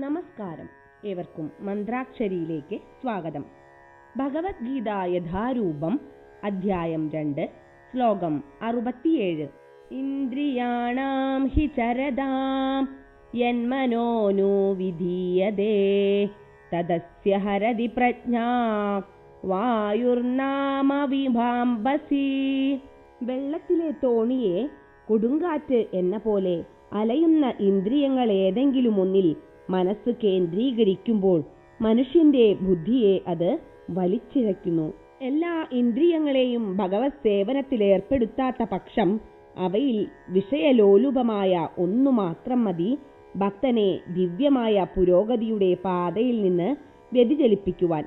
നമസ്കാരം. ഏവർക്കും മന്ത്രാക്ഷരിയിലേക്ക് സ്വാഗതം. ഭഗവത്ഗീത യഥാരൂപം അധ്യായം രണ്ട് ശ്ലോകം അറുപത്തിയേഴ്. ഇന്ദ്രിയാണാം ഹി ചരതാം യന്മനോനു വിധീയതേ. തദസ്യ ഹരതി പ്രജ്ഞാ വായുർനാമ വിഭാംബസി വെള്ളത്തിലെ തോണിയെ കൊടുങ്കാറ്റ് എന്ന പോലെ അലയുന്ന ഇന്ദ്രിയങ്ങൾ ഏതെങ്കിലും ഒന്നിൽ മനസ്സ് കേന്ദ്രീകരിക്കുമ്പോൾ മനുഷ്യന്റെ ബുദ്ധിയെ അത് വലിച്ചിഴക്കുന്നു എല്ലാ ഇന്ദ്രിയങ്ങളെയും ഭഗവത് സേവനത്തിൽ ഏർപ്പെടുത്താത്ത പക്ഷം അവയിൽ വിഷയലോലുപമായ ഒന്നു മാത്രം മതി. ഭക്തനെ ദിവ്യമായ പുരോഗതിയുടെ പാതയിൽ നിന്ന് വ്യതിചലിപ്പിക്കുവാൻ.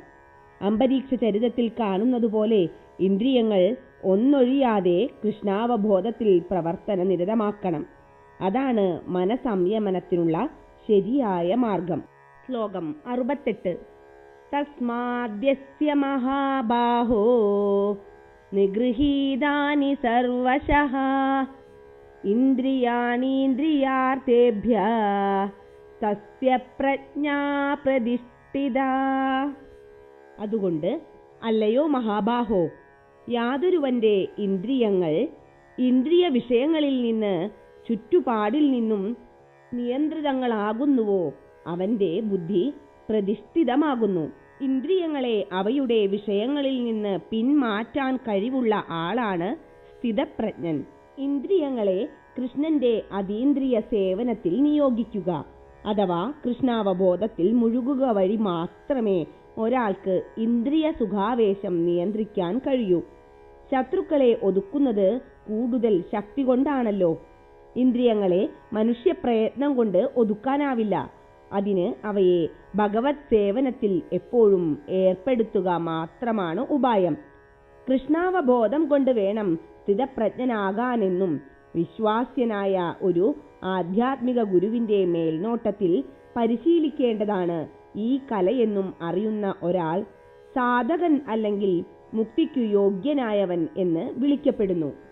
അമ്പരീക്ഷ ചരിതത്തിൽ കാണുന്നതുപോലെ ഇന്ദ്രിയങ്ങൾ ഒന്നൊഴിയാതെ കൃഷ്ണാവബോധത്തിൽ പ്രവർത്തന നിരതമാക്കണം അതാണ് മനസംയമനത്തിനുള്ള ശരിയായ മാർഗം. ശ്ലോകം അറുപത്തെട്ട്. തസ്മാദ്യസ്യ മഹാബാഹോ നിഗൃഹീതാനി സർവശഃ ഇന്ദ്രിയാണീന്ദ്രിയാർത്ഥേഭ്യ തസ്യ പ്രജ്ഞാ പ്രതിഷ്ഠിത. അതുകൊണ്ട് അല്ലയോ മഹാബാഹോ യാതൊരുവന്റെ ഇന്ദ്രിയങ്ങൾ ഇന്ദ്രിയ വിഷയങ്ങളിൽ നിന്ന് ചുറ്റുപാടിൽ നിന്നും നിയന്ത്രിതങ്ങളാകുന്നുവോ? അവന്റെ ബുദ്ധി പ്രതിഷ്ഠിതമാകുന്നു. ഇന്ദ്രിയങ്ങളെ അവയുടെ വിഷയങ്ങളിൽ നിന്ന് പിന്മാറ്റാൻ കഴിവുള്ള ആളാണ് സ്ഥിതപ്രജ്ഞൻ. ഇന്ദ്രിയങ്ങളെ കൃഷ്ണന്റെ അതീന്ദ്രിയ സേവനത്തിൽ നിയോഗിക്കുക. അഥവാ കൃഷ്ണാവബോധത്തിൽ മുഴുകുക വഴി മാത്രമേ ഒരാൾക്ക് ഇന്ദ്രിയ സുഖാവേശം നിയന്ത്രിക്കാൻ കഴിയൂ. ശത്രുക്കളെ ഒതുക്കുന്നത് കൂടുതൽ ശക്തി കൊണ്ടാണല്ലോ ഇന്ദ്രിയങ്ങളെ മനുഷ്യപ്രയത്നം കൊണ്ട് ഒതുക്കാനാവില്ല. അതിന് അവയെ ഭഗവത് സേവനത്തിൽ എപ്പോഴും ഏർപ്പെടുത്തുക മാത്രമാണ് ഉപായം. കൃഷ്ണാവബോധം കൊണ്ട് വേണം സ്ഥിതപ്രജ്ഞനാകാനെന്നും വിശ്വാസ്യനായ ഒരു ആധ്യാത്മിക ഗുരുവിന്റെ മേൽനോട്ടത്തിൽ പരിശീലിക്കേണ്ടതാണ് ഈ കലയെന്നും അറിയുന്ന ഒരാൾ സാധകൻ അല്ലെങ്കിൽ മുക്തിക്കു യോഗ്യനായവൻ എന്ന് വിളിക്കപ്പെടുന്നു.